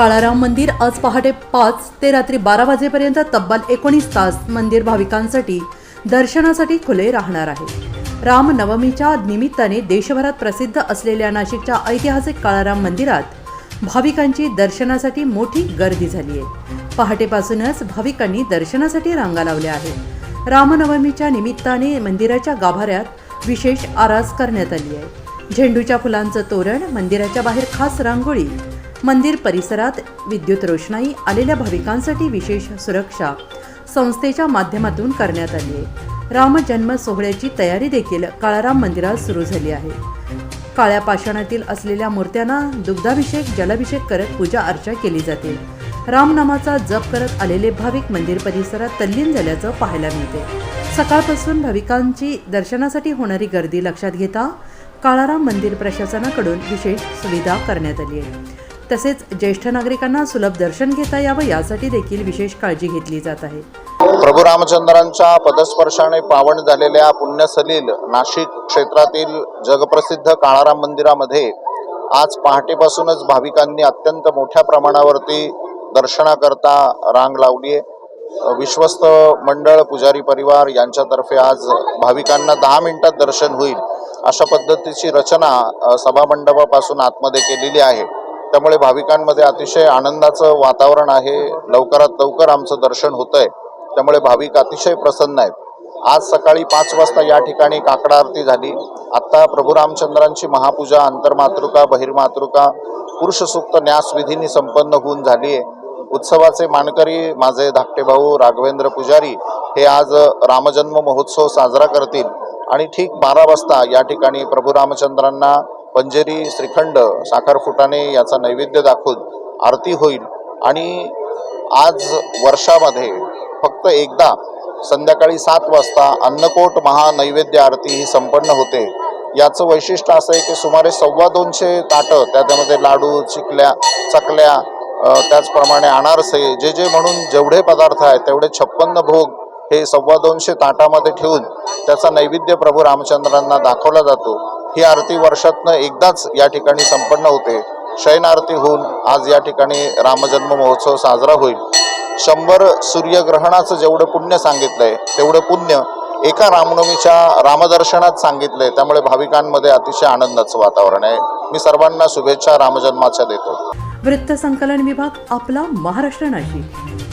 काळाराम मंदिर आज पहाटे पाच ते रात्री बारा वाजेपर्यंत तब्बल एकोणीस तास मंदिर भाविकांसाठी दर्शनासाठी खुले राहणार आहे. रामनवमीच्या निमित्ताने देशभरात प्रसिद्ध असलेल्या नाशिकच्या ऐतिहासिक काळाराम मंदिरात भाविकांची दर्शनासाठी मोठी गर्दी झाली आहे. पहाटेपासूनच भाविकांनी दर्शनासाठी रांगा लावल्या आहेत. रामनवमीच्या निमित्ताने मंदिराच्या गाभाऱ्यात विशेष आरास करण्यात आली आहे. झेंडूच्या फुलांचं तोरण मंदिराच्या बाहेर खास रांगोळी मंदिर परिसरात विद्युत रोषणाई आलेल्या भाविकांसाठी विशेष सुरक्षा संस्थेच्या माध्यमातून करण्यात आली आहे. रामजन्म सोहळ्याची तयारी देखील काळाराम मंदिरात सुरू झाली आहे. काळ्या पाषाणातील असलेल्या मूर्त्यांना दुग्धाभिषेक जलाभिषेक करत पूजा अर्चा केली जाते. रामनामाचा जप करत आलेले भाविक मंदिर परिसरात तल्लीन झाल्याचं पाहायला मिळते. सकाळपासून भाविकांची दर्शनासाठी होणारी गर्दी लक्षात घेता काळाराम मंदिर प्रशासनाकडून विशेष सुविधा करण्यात आली आहे. तसेच ज्येष्ठ नागरिकांना सुलभ दर्शन घेता यावं यासाठी देखील विशेष काळजी घेतली जात आहे. प्रभू रामचंद्रांच्या पदस्पर्शाने पावन झालेल्या पुण्यसलील नाशिक क्षेत्रातील जगप्रसिद्ध काळाराम मंदिरामध्ये आज पहाटेपासूनच भाविकांनी अत्यंत मोठ्या प्रमाणावरती दर्शनाकरता रांग लावली आहे. विश्वस्त मंडळ पुजारी परिवार यांच्यातर्फे आज भाविकांना दहा मिनिटात दर्शन होईल अशा पद्धतीची रचना सभामंडपापासून आतमध्ये केलेली आहे. त्यामुळे भाविकांमध्ये अतिशय आनंदाचं वातावरण आहे. लवकरात लवकर आमचं दर्शन होतंय. त्यामुळे भाविक अतिशय प्रसन्न आहेत. आज सकाळी पाच वाजता या ठिकाणी काकडा आरती झाली. आत्ता प्रभू रामचंद्रांची महापूजा अंतर्मातृका बहिर्मातृका पुरुषसूक्त न्यासविधींनी संपन्न होऊन झाली आहे उत्सवाचे मानकरी माझे धाकटे भाऊ राघवेंद्र पुजारी हे आज रामजन्म महोत्सव साजरा करतील. आणि ठीक बारा वाजता या ठिकाणी प्रभू रामचंद्रांना पंजेरी श्रीखंड साखर फुटाणे याचा नैवेद्य दाखवून आरती होईल. आणि आज वर्षामध्ये फक्त एकदा संध्याकाळी सात वाजता अन्नकोट महानैवेद्य आरती ही संपन्न होते. याचं वैशिष्ट्य असं आहे की सुमारे सव्वा दोनशे ताटं त्याच्यामध्ये लाडू चिकल्या चकल्या त्याचप्रमाणे अनारसे जे जे म्हणून जेवढे पदार्थ आहेत तेवढे छप्पन्न भोग हे सव्वा दोनशे ताटामध्ये ठेवून त्याचा नैवेद्य प्रभू रामचंद्रांना दाखवला जातो. ही आरती वर्षातनं एकदाच या ठिकाणी संपन्न होते. शयन आरती होऊन आज या ठिकाणी रामजन्म महोत्सव साजरा होईल. शंभर सूर्यग्रहणाचं जेवढं पुण्य सांगितलंय तेवढं पुण्य एका रामनवमीच्या रामदर्शनात सांगितलंय. त्यामुळे भाविकांमध्ये अतिशय आनंदाचं वातावरण आहे. मी सर्वांना शुभेच्छा रामजन्माच्या देतो. वृत्त संकलन विभाग आपला महाराष्ट्र नाशिक.